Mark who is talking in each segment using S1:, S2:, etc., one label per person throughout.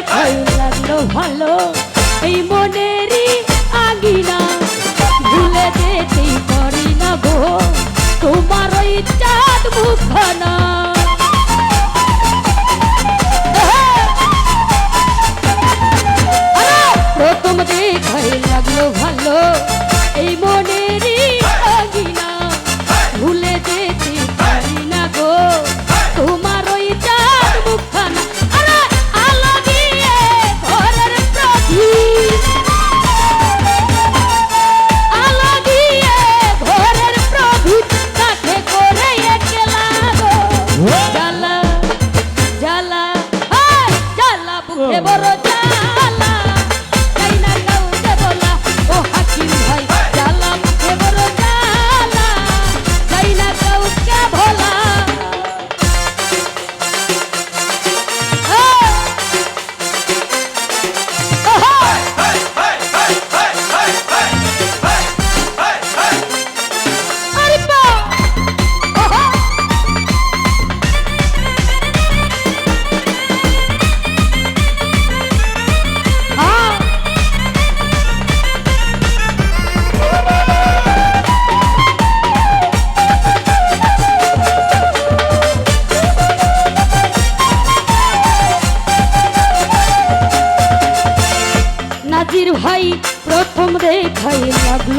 S1: দেখাই লাগল ভালো, এই মনেরই আগিনা। ভুলে যেতেই পারি না গো, তোমার ওই চাঁদ মুখখানা।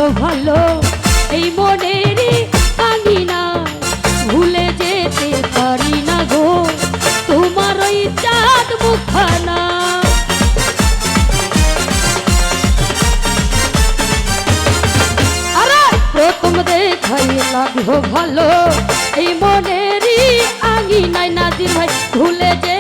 S1: ভালো ভালো, এই মনেরই কাঙিনা ভুলে যেতে পারি না গো, তোমার ওই চাঁদ মুখানা ভালো, এই মনেরই আঙিনায় নাজির ভাই ভুলে যে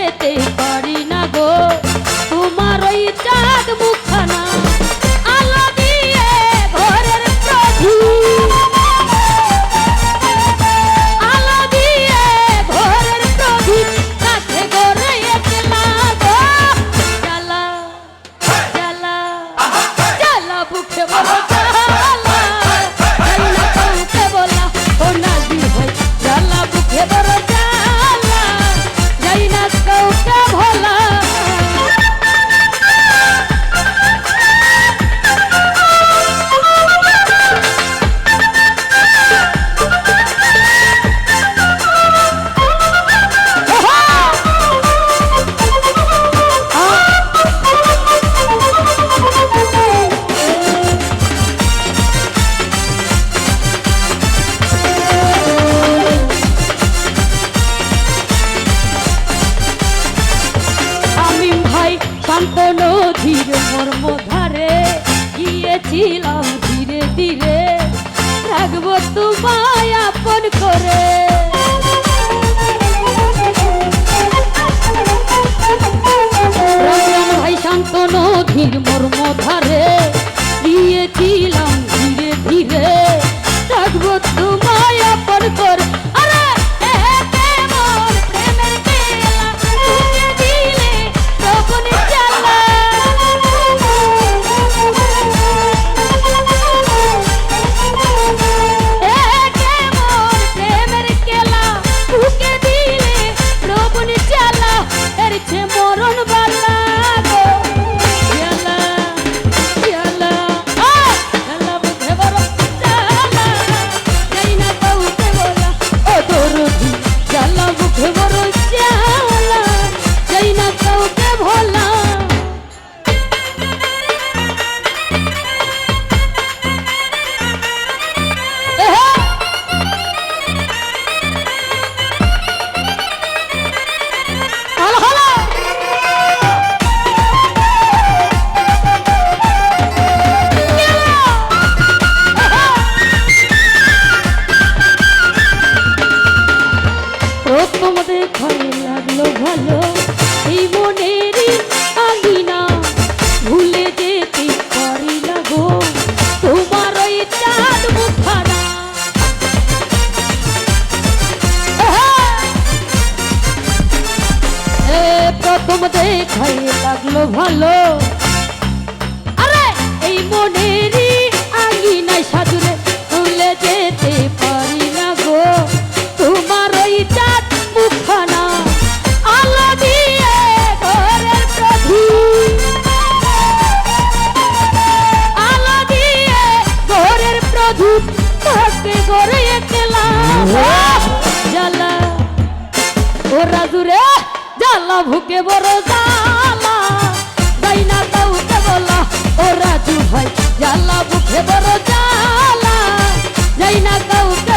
S1: ধর্মধার প্রথম দেখাই লাগল ভালো। আরে এই মনেরই আঙিনায় সাজুরে ভুলে যেতে পারি না গো। তোমার ওই চাঁদ মুখানা আলো দিয়ে ঘরের প্রদীপ আলো দিয়ে ঘরের প্রদীপ থাকে ঘরে একলা জ্বালা ও রাজুরে জ্বালা ভুকে বড় জালা তাই না কাউকে বলা, ও রাজু ভাই জালা ভুকে বড় জালা যাই না কাউকে